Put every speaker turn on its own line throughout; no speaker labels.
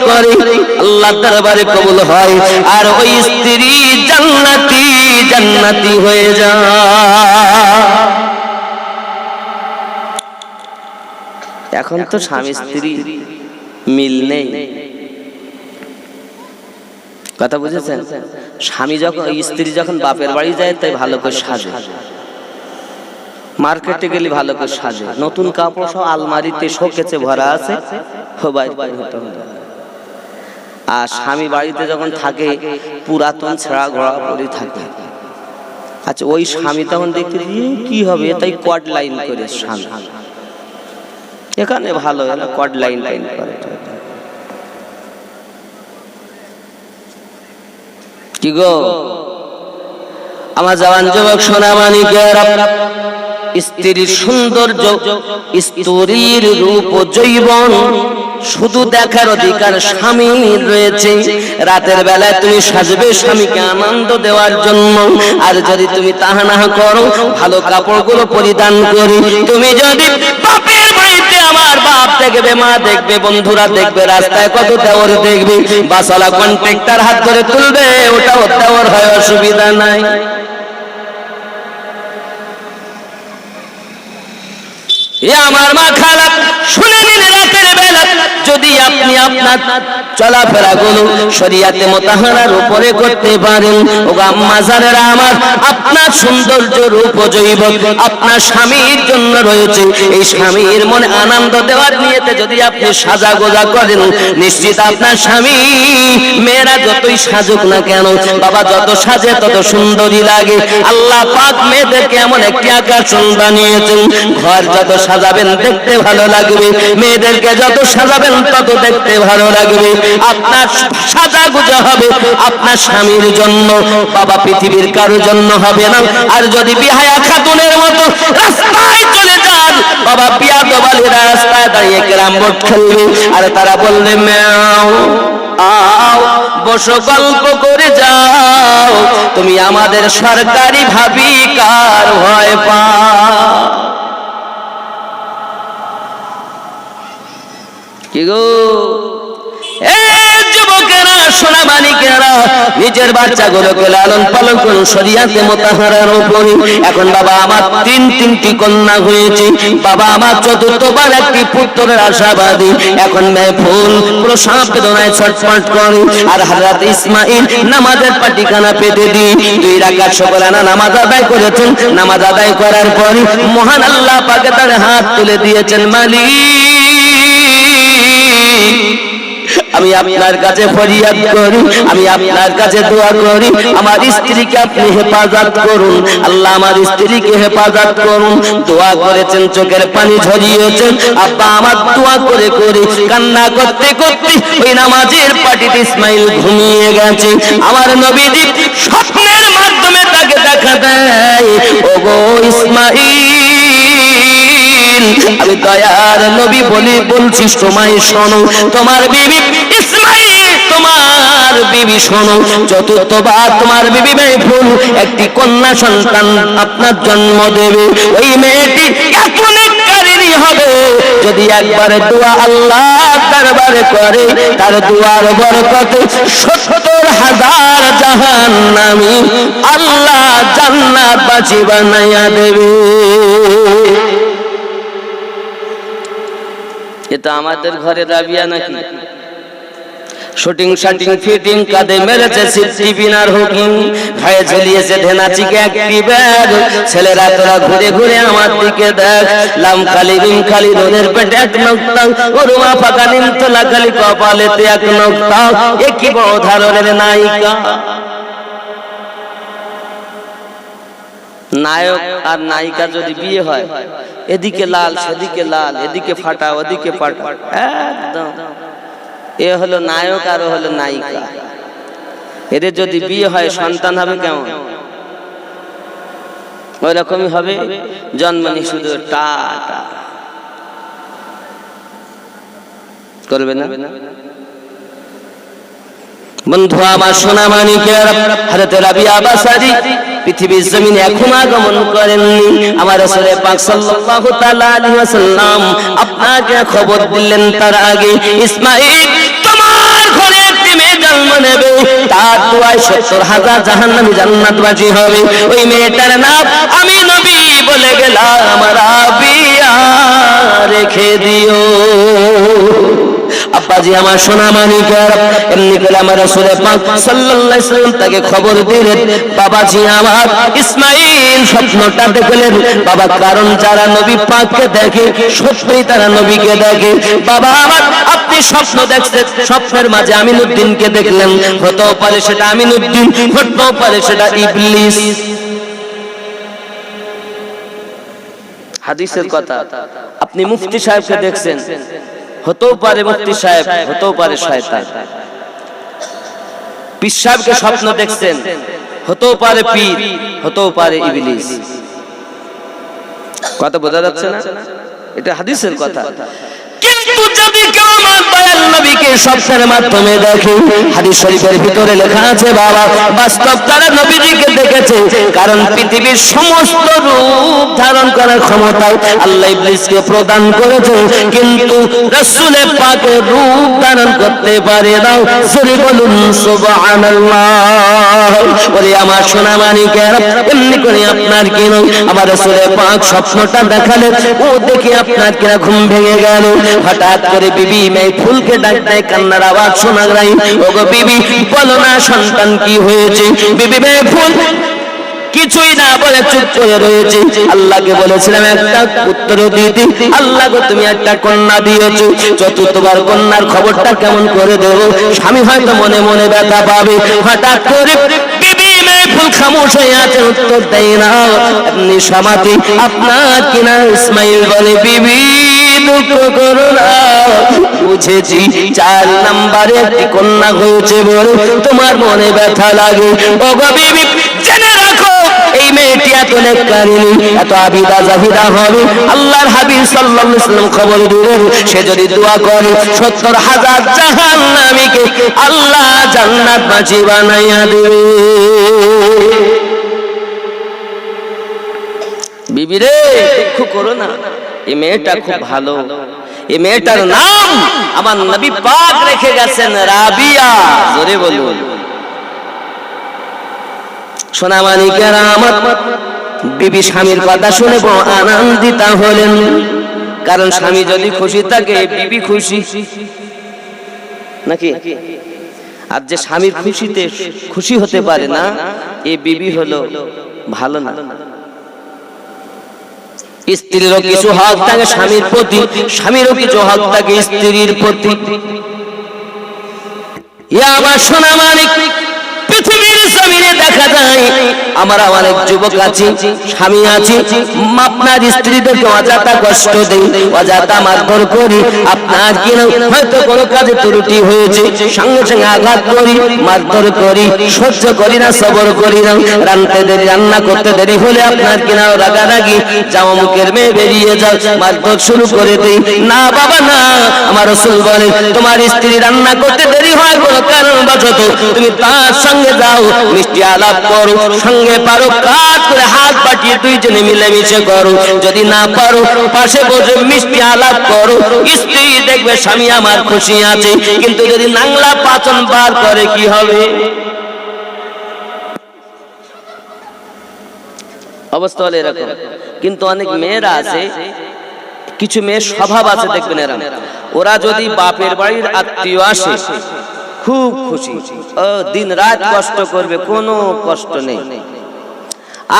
দোয়া করে, আল্লাহ দরবারে কবুল হয়, আর ওই স্ত্রী জান্নাতি জান্নাতি হয়ে যায় এখন তো স্বামী স্ত্রী মিল নেই। কথা বুঝেছেন? স্বামী যখন স্ত্রী যখন বাপের বাড়ি যায়, তাই ভালো করে সাজে। মার্কেটে গেলে ভালো করে সাজে। নতুন কাপড় সব আলমারিতে শোকেছে ভরা আছে। বাইর হতে হবে। আর স্বামী বাড়িতে যখন থাকে, পুরাতন ছেঁড়া ঘোড়া পরে থাকে। আচ্ছা ওই স্বামী তখন দেখতে কি হবে? তাই কোয়াড লাইন করে স্বামী। এখানে ভালো কোয়াড লাইন লাইন করে। কি গো? আমার জওয়ান যুবক সোনা মানিকের স্ত্রীর সৌন্দর্য, স্ত্রীর রূপ জৈবন। শুধু দেখার অধিকার স্বামীর রয়েছে। রাতের বেলায় তুমি সাজবে স্বামীকে আনন্দ দেওয়ার জন্য। আর যদি তুমি তাহা না করো, ভালো কাপড়গুলো পরিধান করি। তুমি যদি আমার বাপ দেখবে, মা দেখবে, বন্ধুরা দেখবে, রাস্তায় কত দেওয়ার দেখবে বাসালা কন্ট্রাক্টর হাত ধরে তুলবে, ওটাও দেওয়ার হয়, অসুবিধা নাই। আমার মা খালা শুনে নিন রাতের বেলা। যদি আপনি আপনার চলাফেরা গুলো শরিয়াতে মোতাহারার উপরে করতে পারেন ও আম্মাজারেরা আমার, আপনার সৌন্দর্য রূপ জৈব, আপনার স্বামীর জন্য রয়েছে। এই স্বামীর মনে আনন্দ দেওয়ার নিয়েতে যদি আপনি সাজা গোজা করেন, নিশ্চিত আপনার স্বামী, মেয়েরা যতই সাজুক না কেন, বাবা যত সাজে তত সুন্দরী লাগে। আল্লাহ পাক মেয়েদেরকে এমন একটি আকর্ষণ বানিয়েছেন, ঘর যত সাজাবেন দেখতে ভালো লাগবে, মেয়েদেরকে যত সাজাবেন তত দেখতে ভালো লাগবে। আপনার সাজা গুজা হবে। আপনার স্বামীর জন্য, বাবা পৃথিবীর কারোর জন্য হবে না। আর যদি বিহায়া খাতুনের মতো রাস্তায় চলে যান, বাবা বিয়া দবালিরা রাস্তায় দাঁড়িয়ে গ্রাম বোর্ড খেলবে। আর তারা বললে ম্যাও, আও, বসো, গল্প করে যাও। তুমি আমাদের সরকারি ভাবি, কার ভয় পা লালন পালন করুন উপরে। এখন বাবা আমার তিন, তিনটি কন্যা হয়েছে। বাবা আমার চতুর্থবার একটি পুত্রের আশাবাদী। এখন মেয়ে ফুল ছটফট করে। আর ইসমাইল নামাজের পাটিখানা পেতে দিই নামাজ আদায় করেছেন। নামাজ আদায় করার পরে মহান আল্লাহ পাকে তার হাত তুলে দিয়েছেন মালিক। আমি আপনার কাছে ফরিয়াদ করি, আমি আপনার কাছে দোয়া করি, আমার স্ত্রীকে আপনি হেফাজত করুন, আল্লাহ আমার স্ত্রীকে হেফাজত করুন, দোয়া করেছেন, চোখের পানি ঝরিয়েছেন, আব্বা আমার দোয়া করে করে কান্না করতে করতে ওই নামাজের পাটিতে ইসমাইল ঘুমিয়ে গেছে। আমার নবীজি স্বপ্নের মাধ্যমে তাকে দেখা দেয়। ওগো ইসমাইল আমি দয়ার নবী বলি বলছি শোনো। তোমার বিবি তোমার বিবি শোনো। তোমার বিবি একটি কন্যা সন্তান আপনার জন্ম দেবে। ওই মেয়েটি হবে। যদি একবার দোয়া আল্লাহ দরবারে করে, তার দুয়ার বরকতে সত্তর হাজার জাহান নামি আল্লাহ জান্নাত বাঁচি বানাইয়া দেবে। এটা আমাদের ঘরে রাবিয়া নাকি? শুটিং শাটিং ফিটিং কাদে মেরেছে সিটি বিনার হুকিং ভয়ে ঝুলিয়েছে ধেনাচিকে একটি ব্যাগ। ছেলেরা, তোরা ঘুরে ঘুরে আমার দিকে দেখ। লাম খালি, বিম খালি, রোদের পেটে এক নক্তা। ওরুমা ফাঁকা নিম তোলা কপালেতে এক নক্তা। একই নায়িকা? নায়ক আর নায়িকা যদি বিয়ে হয়, এদিকে লাল, সেদিকে লাল, এদিকে ফাটা, ওদিকে ফাটা। একদম। এ হলো নায়ক আর হলো নায়িকা। এদের যদি বিয়ে হয়, সন্তান হবে কেমন? ওই রকমই হবে জন্মনি শুধু টা করবে না? বন্ধু, আমার সোনা মানিকের হারতে রাবিয়া বাসারি পৃথিবীর জমিনে এখন আগমন করেননি। আমার রাসূলে পাক সাল্লাল্লাহু তাআলা আলাইহি ওয়াসাল্লাম আপনাকে খবর দিলেন তার আগে, ইসমাঈল, তোমার একটি মেয়ে জন্ম নেবে। তার দুয়ায় সত্তর হাজার জাহান্নামী জান্নাতবাজি হবে। ওই মেয়েটার নাম আমি নবী বলে গেলাম, রাবিয়া, রেখে দিও। আব্বাজি আমার সোনা মানিকার এমনি করে আমার রাসূলে পাক সাল্লাল্লাহু আলাইহি তাকে খবর দিলেন। বাবাজি আমার ইসমাইল স্বপ্নটা দেখলেন। বাবা, কারণ যারা নবী পাককে দেখে, সত্যিই তারা নবীকে দেখে। বাবা, আমার আপনি স্বপ্ন দেখছেন। স্বপ্নের মাঝে আমিনুদ্দিনকে দেখলেন। হতেও পারে সেটা আমিনুদ্দিন হতেও পারে সেটা ইবলিস। হাদিসের কথা। আপনি মুফতি সাহেবকে দেখছেন। হতেও পারে মুফতি সাহেব, হতেও পারে শয়তান। পীর সাহেবকে স্বপ্ন দেখছেন, হতেও পারে পীর, হতেও পারে ইবলিস। কথা বোঝা যাচ্ছে না? এটা হাদিসের কথা। কিন্তু যদি কেউ আমার দয়াল নবীকে স্বপ্নের মাধ্যমে দেখে, হাদিস শরীফের ভিতরে লেখা আছে, বাবা, বাস্তব তারা নবীজিকে দেখেছে, কারণ পৃথিবীর সমস্ত রূপ ধারণ করার ক্ষমতা আল্লাহ ইবলিসকে প্রদান করেছে, কিন্তু রাসূলে পাকের রূপ ধারণ করতে পারে না। সরি বলুন, সুবহানাল্লাহ। বলে, আমার সোনা এমনি করে আপনার কি নয়? আমার রাসূলে পাক স্বপ্নটা দেখালেন, ও দেখে আপনার কিনা ঘুম ভেঙে গেল। হঠাৎ করে বিবি মেয়ে ফুলকে ডাক দেয় কান্নার আওয়াজ শোনা যায়। ওগো বিবি, বলো না সন্তান কি হয়েছে? বিবি মেয়ে ফুল কিছুই না বলে চুপ করে রয়েছে। আল্লাহকে বলেছিলাম, একটা পুত্র দিতে আল্লাহ গো, তুমি একটা কন্যা দিয়েছ। চতুর্থবার কন্যার খবরটা কেমন করে দেবো? স্বামী হয়তো মনে মনে ব্যথা পাবে। হঠাৎ করে ফুল খামোশ হয়ে আছে, উত্তর দেয় না। আপনি সমাধি আপনার কিনা, ইসমাইল বলে, বিবি। বুঝেছি, চার নাম্বারে একটি কন্যা হয়েছে বলে তোমার মনে ব্যথা লাগে। এই মেয়েটি এত নেককারিনী এত আবিদা জাহিদা হবে। আল্লাহর হাবিব সাল্লাল্লাহু আলাইহি খবর দিলেন, সে যদি দোয়া করে 70 হাজার জাহান্নামীকে আল্লাহ জান্নাত বাঁচি বানাইয়া দেবে। বিবি রে, দুঃখ করো না। এই মেয়েটা খুব ভালো। এই মেয়েটার নাম আমার নবী পাক রেখে গেছেন রাবিয়া। জোরে বলুন। সোনামানিকেরা আমার বিবি স্বামীর কথা শুনে আনন্দিতা হলেন। কারণ স্বামী যদি খুশি থাকে, বিবি খুশি। নাকি? আর যে স্বামীর খুশিতে খুশি হতে পারে না, এই বিবি হলো ভালো না। স্ত্রীরও কিছু হক থাকে, স্বামীর প্রতি, স্বামীরও কিছু হক থাকে স্ত্রীর প্রতি। ইয়া আমার সোনা মানিক পৃথিবীর জমিনে দেখা যায়, আমার অনেক যুবক আছে, স্বামী আছে, আপনার স্ত্রীদেরকে অযথা কষ্ট দেই, অযথা মারধর করি, আপনার কি না, হয়তো কোনো কাজে ত্রুটি হয়েছে, সঙ্গে সঙ্গে আঘাত করি, মারধর করি, সহ্য করি না, সবর করি না রান্নতে দেরি রান্না করতে দেরি হলে আপনার কিনা রাগারাগি জামা মুখের মেয়ে বেরিয়ে যাও, মারধর শুরু করে দেই, না বাবা, না, আমার রসুল বলে, তোমার স্ত্রী রান্না করতে দেরি হয় কোনো কারণ বশত তুমি তার সঙ্গে যাও মিষ্টি আলাপ করো, সঙ্গে পারো কাজ করে হাত পাঠিয়ে দুইজনে মিলেমিশে করো। যদি না পারো, পাশে বসে মিষ্টি আলাপ করো। স্ত্রী দেখবে স্বামী আমার খুশি আছে, কিন্তু যদি নাংলা পাচন বার করে, কি হবে? অবস্থা হলো এরকম। কিন্তু অনেক মেয়েরা আছে, কিছু মেয়ের স্বভাব আছে, দেখবেন এরা। ওরা যদি বাপের বাড়ির আত্মীয় আসে খুব খুশি। ও দিন রাত কষ্ট করবে, কোনো কষ্ট নেই।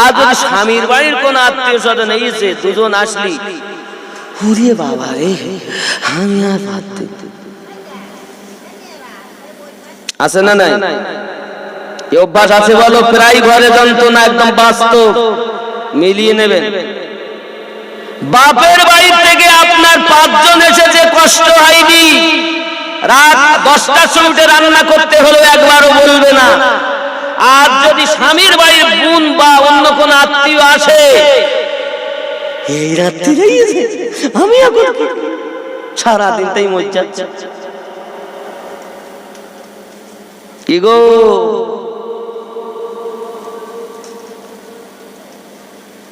আর যদি স্বামীর বাড়ির কোন আত্মীয় স্বজন এসে দুজন আসলি। হুরে বাবা রে, আমি আর ভাত আছে না নাই? অভ্যাস আছে বলো, প্রায় ঘরে যন্ত্রণা একদম বাস্তব। মিলিয়ে নেবেন। বাপের বাড়ি থেকে আপনার পাঁচজন এসেছে, কষ্ট হয়নি। রাত দশটার সময় উঠে রান্না করতে হলো একবারও বলবে না। আর যদি স্বামীর বাড়ির বোন বা অন্য কোন আত্মীয় আসে এই এসেছে আমি এখন সারাদিন তাই মজ্জা কি গো?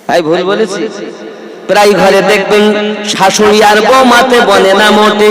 ভাই ভুল বলেছি। প্রায় ঘরে দেখবেন শাশুড়ি আর বৌমাতে বলে না মোটে।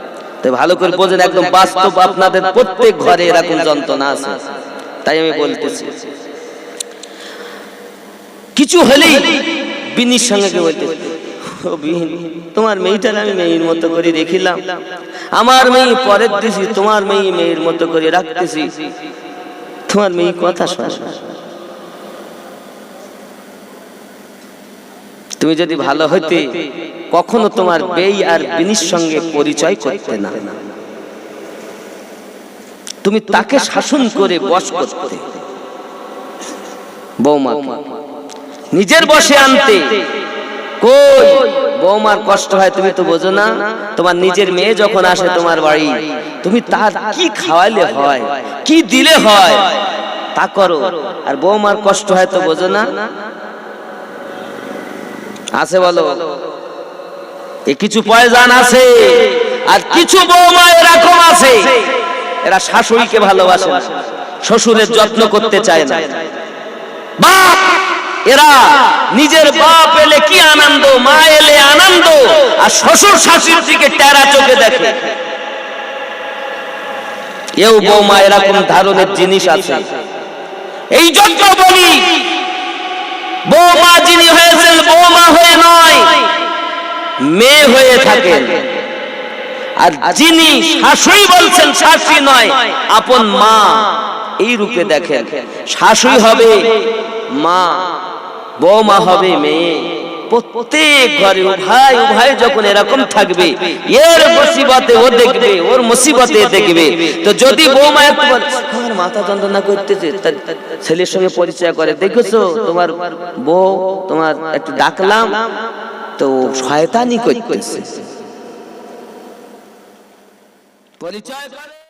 তাই ভালো করে বোঝেন একদম বাস্তব আপনাদের প্রত্যেক ঘরে এরকম যন্ত্রণা আছে। তাই আমি বলতেছি কিছু হলেই বিনির সঙ্গে বলতে তোমার মেয়েটার আমি মেয়ের মতো করে দেখিলাম। আমার মেয়ে পরের দিছি তোমার মেয়ে মেয়ের মতো করে রাখতেছি। তোমার মেয়ে কথা শোনে। তুমি যদি ভালো হইতে কখনো তোমার বেই আর বিনির সঙ্গে পরিচয় করতে না। তুমি তাকে শাসন করে বশ করতে। বৌমা নিজের বসে আনতে। কই? বৌমার কষ্ট হয় তুমি তো বোঝো না। তোমার নিজের মেয়ে যখন আসে তোমার বাড়ি তুমি তার কি খাওয়াইলে হয়? কি দিলে হয়? তা করো। আর বৌমার কষ্ট হয় তো বোঝো না। আছে বলো। কিছু পয়জান আছে, আর কিছু বৌমা এরকম আছে। এরা শাশুড়িকে ভালোবাসে শ্বশুরের যত্ন করতে চায় না। এরা নিজের বাপ এলে কি আনন্দ, মা এলে আনন্দ, আর শ্বশুর টেরা চোখে দেখে। এও বৌমা এরকম ধরনের জিনিস আছে। এই জন্য বলি, বৌমা যিনি হয়েছেন, বৌমা হয়ে নয় মেয়ে হয়ে থাকেন। আর যিনি শাশুড়ি বলছেন শাশুড়ি নয় আপন মা। এই রূপে দেখেন শাশুড়ি হবে মা। বৌমা হবে মেয়ে। প্রত্যেক ঘরে উভয় উভয় যখন এরকম থাকবে এর মুসিবতে ও দেখবে ওর মুসিবতে দেখবে। তো যদি বৌমা আমার মাথা যন্ত্রণা করতেছে ছেলের সঙ্গে পরিচয় করে দেখেছ তোমার বউ তোমার একটু ডাকলাম তো শয়তানি করতেছে। পরিচয়